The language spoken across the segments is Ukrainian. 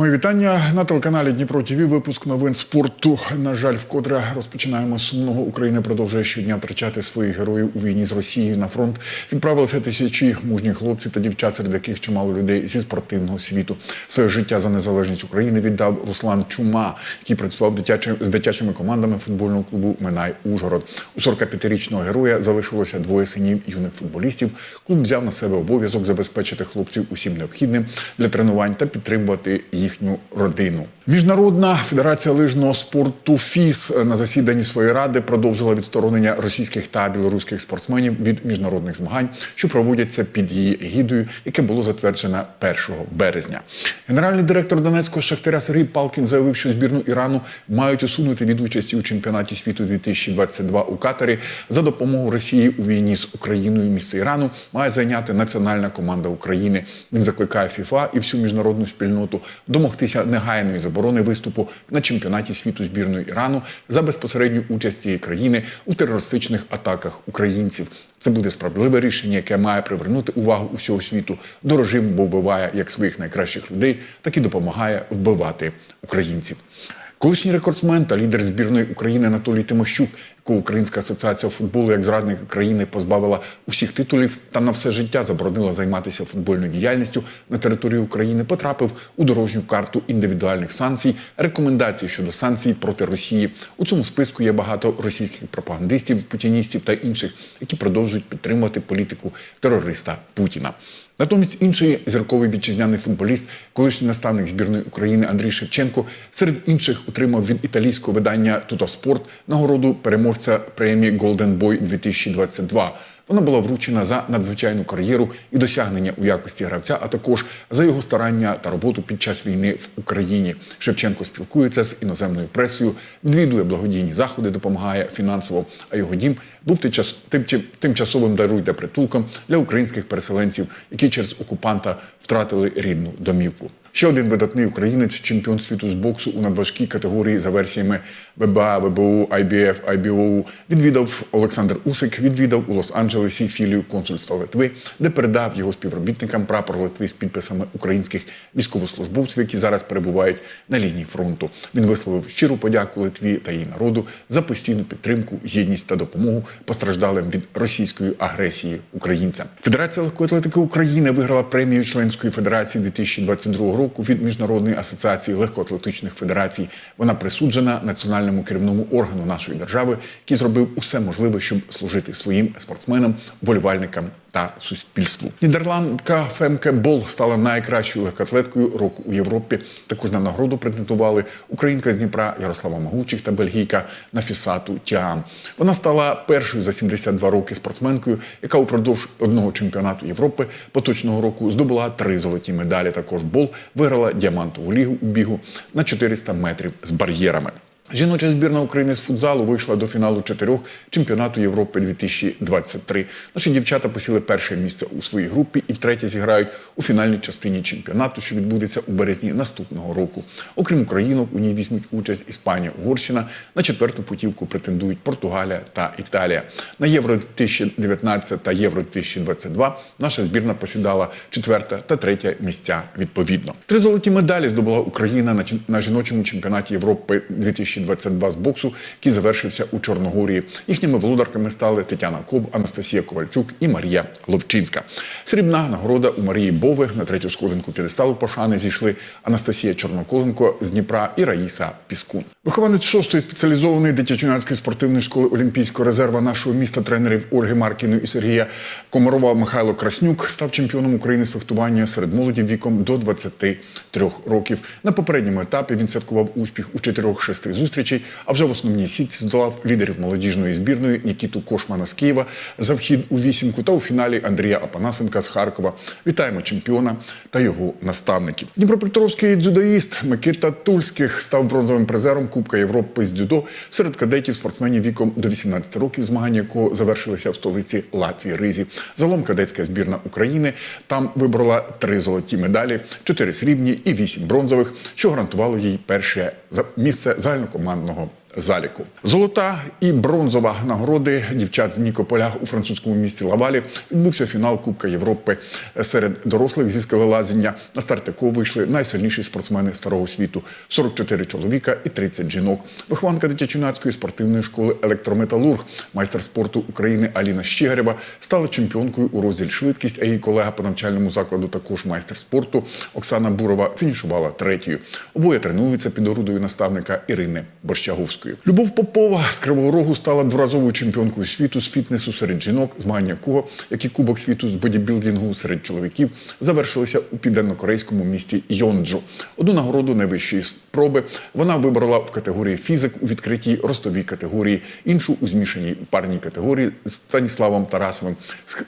Мої вітання на телеканалі Дніпро ТВ. Випуск новин спорту. На жаль, вкотре розпочинаємо сумного. Україна продовжує щодня втрачати своїх героїв у війні з Росією на фронт. Відправилися тисячі мужніх хлопців та дівчат, серед яких чимало людей зі спортивного світу. Своє життя за незалежність України віддав Руслан Чума, який працював дитячим з дитячими командами футбольного клубу Минай Ужгород. У 45-річного героя залишилося двоє синів юних футболістів. Клуб взяв на себе обов'язок забезпечити хлопців усім необхідним для тренувань та підтримувати їхню родину. Міжнародна федерація лижного спорту ФІС на засіданні своєї ради продовжила відсторонення російських та білоруських спортсменів від міжнародних змагань, що проводяться під її егідою, яке було затверджено 1 березня. Генеральний директор Донецького шахтаря Сергій Палкін заявив, що збірну Ірану мають усунути від участі у чемпіонаті світу 2022 у Катарі за допомогою Росії у війні з Україною. Місце Ірану має зайняти національна команда України. Він закликає ФІФА і всю міжнародну спільноту домогтися негайної заборони виступу на чемпіонаті світу збірної Ірану за безпосередню участь цієї країни у терористичних атаках українців. Це буде справедливе рішення, яке має привернути увагу усього світу до режиму, бо вбиває як своїх найкращих людей, так і допомагає вбивати українців. Колишній рекордсмен та лідер збірної України Анатолій Тимощук, якого Українська асоціація футболу як зрадник країни позбавила усіх титулів та на все життя заборонила займатися футбольною діяльністю на території України, потрапив у дорожню карту індивідуальних санкцій, рекомендацій щодо санкцій проти Росії. У цьому списку є багато російських пропагандистів, путіністів та інших, які продовжують підтримувати політику терориста Путіна. Натомість інший зірковий вітчизняний футболіст, колишній наставник збірної України Андрій Шевченко, серед інших отримав від італійського видання Тутоспорт нагороду переможця премії Golden Boy 2022. Вона була вручена за надзвичайну кар'єру і досягнення у якості гравця, а також за його старання та роботу під час війни в Україні. Шевченко спілкується з іноземною пресою, відвідує благодійні заходи, допомагає фінансово. А його дім був тимчас- тим- тимчасовим даруйте притулком для українських переселенців, які через окупанта втратили рідну домівку. Ще один видатний українець, чемпіон світу з боксу у надважкій категорії за версіями ВБА, ВБУ, IBF, IBO, відвідав Олександр Усик, відвідав у Лос-Анджелесі філію консульства Литви, де передав його співробітникам прапор Литви з підписами українських військовослужбовців, які зараз перебувають на лінії фронту. Він висловив щиру подяку Литві та її народу за постійну підтримку, єдність та допомогу постраждалим від російської агресії українцям. Федерація легкої атлетики України виграла премію членської федерації 2022 року від міжнародної асоціації легкоатлетичних федерацій. Вона присуджена національному керівному органу нашої держави, який зробив усе можливе, щоб служити своїм спортсменам, болівальникам та суспільству. Нідерландка Фемке Бол стала найкращою легкоатлеткою року у Європі. Також на нагороду претендували українка з Дніпра Ярослава Магучих та бельгійка Нафісату Тіам. Вона стала першою за 72 роки спортсменкою, яка упродовж одного чемпіонату Європи поточного року здобула три золоті медалі. Також Бол виграла діамантову лігу у бігу на 400 метрів з бар'єрами. Жіноча збірна України з футзалу вийшла до фіналу чотирьох чемпіонату Європи 2023. Наші дівчата посіли перше місце у своїй групі і втретє зіграють у фінальній частині чемпіонату, що відбудеться у березні наступного року. Окрім українок, у ній візьмуть участь Іспанія, Угорщина. На четверту путівку претендують Португалія та Італія. На Євро 2019 та Євро 2022 наша збірна посідала четверте та третє місця відповідно. Три золоті медалі здобула Україна на жіночому чемпіонаті Європи 2022 з боксу, який завершився у Чорногорії. Їхніми володарками стали Тетяна Коб, Анастасія Ковальчук і Марія Ловчинська. Срібна нагорода у Марії Бови на третю сходинку п'єдесталу пошани зійшли Анастасія Чорноколенко з Дніпра і Раїса Піскун. Вихованець шостої спеціалізованої дитячо-юнацької спортивної школи Олімпійського резерва нашого міста тренерів Ольги Маркіної і Сергія Комарова Михайло Краснюк став чемпіоном України з фехтування серед молоді віком до 23 років. На попередньому етапі він святкував успіх у чотирьох-шести зустрічей, а вже в основній сітці здолав лідерів молодіжної збірної Нікіту Кошмана з Києва за вхід у вісімку та у фіналі Андрія Апанасенка з Харкова. Вітаємо чемпіона та його наставників. Дніпропетровський дзюдоїст Микита Тульських став бронзовим призером Кубка Європи з дзюдо серед кадетів спортсменів віком до 18 років, змагання якого завершилися в столиці Латвії Ризі. Загалом кадетська збірна України там вибрала три золоті медалі, чотири срібні і вісім бронзових, що гарантувало їй перше місце загальнокомандного заліку. Золота і бронзова нагороди дівчат з Нікополя у французькому місті Лавалі відбувся фінал Кубка Європи серед дорослих зі скелелазіння. На старт якого вийшли найсильніші спортсмени старого світу: 44 чоловіка і 30 жінок. Вихованка дитячо-юнацької спортивної школи електрометалург, майстер спорту України Аліна Щегарева стала чемпіонкою у розділі швидкість. А її колега по навчальному закладу, також майстер спорту Оксана Бурова, фінішувала третьою. Обоє тренуються під орудою наставника Ірини Борщаговської. Любов Попова з Кривого Рогу стала дворазовою чемпіонкою світу з фітнесу серед жінок, змагання якого, як і Кубок світу з бодібілдингу серед чоловіків, завершилися у південно-корейському місті Йонджу. Одну нагороду найвищої спроби вона вибрала в категорії фізик у відкритій ростовій категорії, іншу у змішаній парній категорії з Станіславом Тарасовим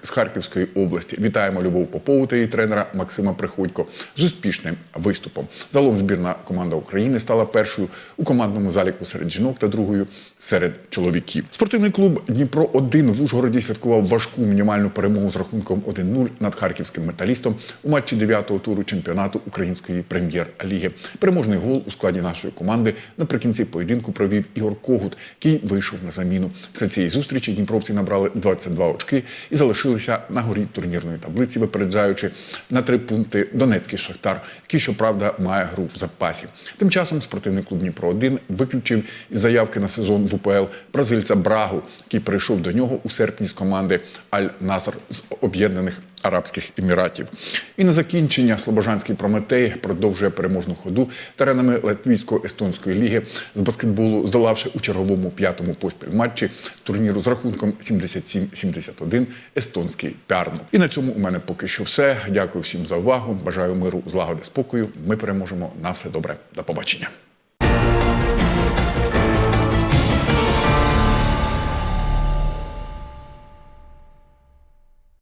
з Харківської області. Вітаємо Любов Попову та її тренера Максима Приходько з успішним виступом. Загалом збірна команда України стала першою у командному заліку серед жінок та другою серед чоловіків. Спортивний клуб Дніпро 1 в Ужгороді святкував важку мінімальну перемогу з рахунком 1-0 над харківським металістом у матчі 9-го туру чемпіонату української прем'єр-ліги. Переможний гол у складі нашої команди наприкінці поєдинку провів Ігор Когут, який вийшов на заміну. Після цієї зустрічі дніпровці набрали 22 очки і залишилися на горі турнірної таблиці, випереджаючи на три пункти Донецький Шахтар, який, щоправда, має гру в запасі. Тим часом спортивний клуб Дніпро 1 виключив із заявки на сезон в УПЛ бразильця Брагу, який перейшов до нього у серпні з команди Аль Наср з Об'єднаних Арабських Еміратів. І на закінчення Слобожанський Прометей продовжує переможну ходу теренами Латвійсько-естонської ліги з баскетболу, здолавши у черговому п'ятому поспіль матчі турніру з рахунком 77-71 естонський Пярну. І на цьому у мене поки що все. Дякую всім за увагу. Бажаю миру, злагоди, спокою. Ми переможемо на все добре. До побачення.